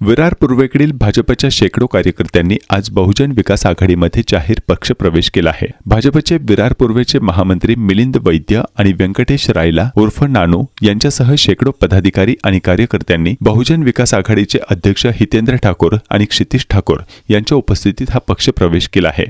विरार पूर्वेकडील भाजपच्या शेकडो कार्यकर्त्यांनी आज बहुजन विकास आघाडीमध्ये जाहीर पक्षप्रवेश केला आहे. भाजपचे विरार पूर्वेचे महामंत्री मिलिंद वैद्य आणि व्यंकटेश रायला उर्फ नानू यांच्यासह शेकडो पदाधिकारी आणि कार्यकर्त्यांनी बहुजन विकास आघाडीचे अध्यक्ष हितेंद्र ठाकूर आणि क्षितिश ठाकूर यांच्या उपस्थितीत हा पक्षप्रवेश केला आहे.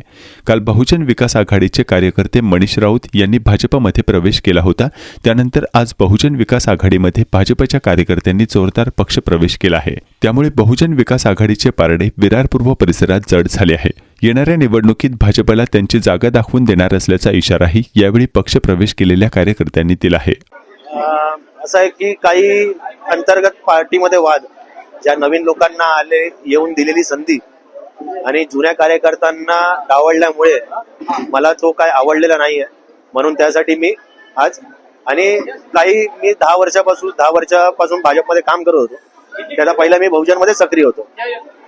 काल बहुजन विकास आघाडीचे कार्यकर्ते मनीष राऊत यांनी भाजपमध्ये प्रवेश केला होता. त्यानंतर आज बहुजन विकास आघाडीमध्ये भाजपच्या कार्यकर्त्यांनी जोरदार पक्षप्रवेश केला आहे. त्यामुळे बहुजन विकास आघाडीचे पारडे विरारपूर्व परिसरात जड झाले आहे. येणाऱ्या निवडणुकीत भाजपला त्यांची जागा दाखवून देणार असल्याचा इशाराही यावेळी पक्षप्रवेश केलेल्या कार्यकर्त्यांनी दिला आहे. असं आहे की काही अंतर्गत पार्टीमध्ये वाद ज्या नवीन लोकांना आले येऊन दिलेली संधी आणि जुन्या कार्यकर्त्यांना डावळल्यामुळे मला तो काय आवडलेला नाहीये. म्हणून त्यासाठी मी आज आणि काही मी दहा वर्षापासून दहा वर्षापासून भाजपमध्ये काम करत होतो. त्याला पहिला मी बहुजनमध्ये सक्रिय होतो.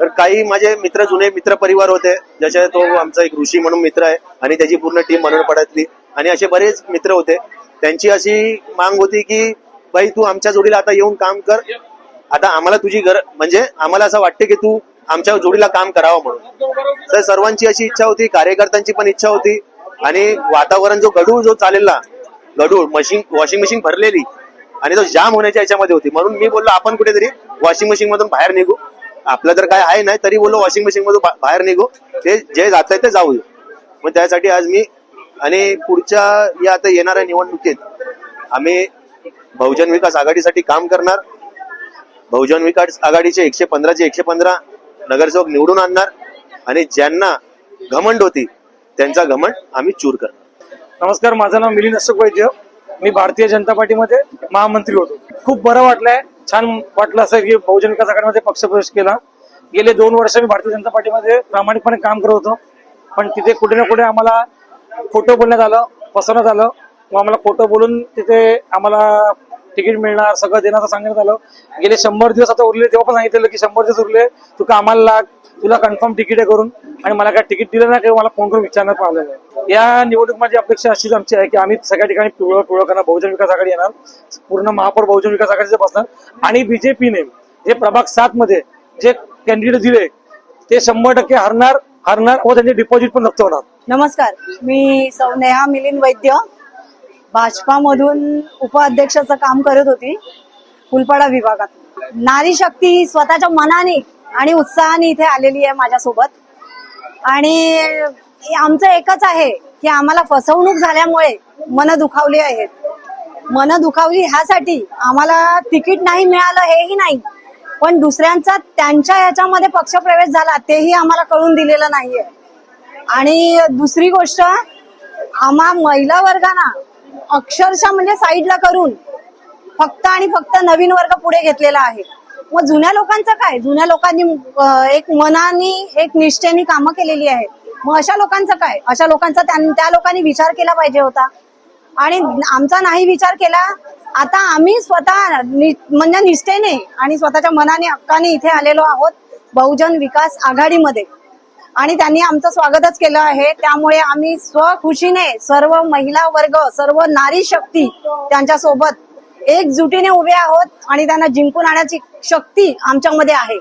तर काही माझे मित्र जुने मित्र परिवार होते ज्याच्या तो आमचा एक ऋषी म्हणून मित्र आहे आणि त्याची पूर्ण टीम मनोरपडातली आणि असे बरेच मित्र होते. त्यांची अशी मांग होती की बाई तू आमच्या जोडीला आता येऊन काम कर. आता आम्हाला तुझी गरज म्हणजे आम्हाला असं वाटते की तू आमच्या जोडीला काम करावं म्हणून. तर सर्वांची अशी इच्छा होती कार्यकर्त्यांची पण इच्छा होती. आणि वातावरण जो गडूळ जो चाललेला गडूळ मशीन वॉशिंग मशीन भरलेली आणि तो जाम होण्याच्या याच्यामध्ये होती. म्हणून मी बोललो आपण कुठेतरी वॉशिंग मशीन मधून बाहेर निघू. आपलं तर काय आहे नाही तरी बोललो वॉशिंग मशीन मधून बाहेर निघू. ते जे जात ते जाऊ मग त्यासाठी आज मी आणि पुढच्या या आता येणाऱ्या निवडणुकीत आम्ही बहुजन विकास आघाडीसाठी काम करणार. बहुजन विकास आघाडीचे एकशे पंधराचे एकशे पंधरा नगरसेवक निवडून आणणार आणि ज्यांना घमंड होती त्यांचा घमंड आम्ही चूर करणार. नमस्कार माझं नाव मिलिंद अशोक वैद्य. मी भारतीय जनता पार्टीमध्ये महामंत्री होतो. खूप बरं वाटलंय. छान वाटलं असं की बहुजन विकास आघाडीमध्ये पक्षप्रवेश केला. गेले दोन वर्ष मी भारतीय जनता पार्टीमध्ये प्रामाणिकपणे काम करत होतो. पण तिथे कुठे ना कुठे आम्हाला खोटं बोलण्यात आलं फसवण्यात आलं. व आम्हाला खोटं बोलून तिथे आम्हाला तिकीट मिळणार सगळं देण्याचं सांगण्यात आलं. गेले शंभर दिवस आता उरले तेव्हा पण सांगितलेलं की शंभर दिवस उरले. तू कामाला लाग तुला कन्फर्म तिकीट आहे करून. आणि मला काय तिकीट दिलं नाही मला फोन करून विचारण्यात आलेलं आहे. या निवडणूक माझी अपेक्षा अशीच आमची आहे की आम्ही सगळ्या ठिकाणी पिवळं पिवळं करणार. बहुजन विकास आघाडी येणार. पूर्ण महापौर बहुजन विकास आघाडीचे बसणार. आणि बीजेपीने जे प्रभाग सात मध्ये जे कॅन्डिडेट दिले ते शंभर टक्के हरणार हरणार. व त्यांचे डिपॉझिट पण जप्त होणार. नमस्कार. मी सौ नेहा मिलिंद वैद्य. भाजपामधून उपाध्यक्षाचं काम करत होती फुलपाडा विभागात. नारी शक्ती ही स्वतःच्या मनाने आणि उत्साहाने इथे आलेली आहे माझ्यासोबत. आणि आमचं एकच आहे की आम्हाला फसवणूक झाल्यामुळे मन दुखावली आहेत. मन दुखावली ह्यासाठी आम्हाला तिकीट नाही मिळालं हेही नाही. पण दुसऱ्यांचा त्यांच्या ह्याच्यामध्ये पक्षप्रवेश झाला तेही आम्हाला कळून दिलेलं नाहीये. आणि दुसरी गोष्ट आम्हा महिला वर्गाना अक्षरशः म्हणजे साईडला करून फक्त आणि फक्त नवीन वर्ग पुढे घेतलेला आहे. मग जुन्या लोकांचं काय? जुन्या लोकांनी एक मनाने एक निष्ठेने कामं केलेली आहेत मग अशा लोकांचं काय? अशा लोकांचा त्या त्या लोकांनी विचार केला पाहिजे होता. आणि आमचा नाही विचार केला आता आम्ही स्वतः नि- म्हणजे निष्ठेने आणि स्वतःच्या मनाने हक्काने इथे आलेलो आहोत बहुजन विकास आघाडीमध्ये. आणि त्यांनी आमचं स्वागतच केलं आहे. त्यामुळे आम्ही स्वखुशीने सर्व महिला वर्ग सर्व नारी शक्ती त्यांच्यासोबत एकजुटीने उभे आहोत आणि त्यांना जिंकून आणण्याची शक्ती आमच्यामध्ये आहे.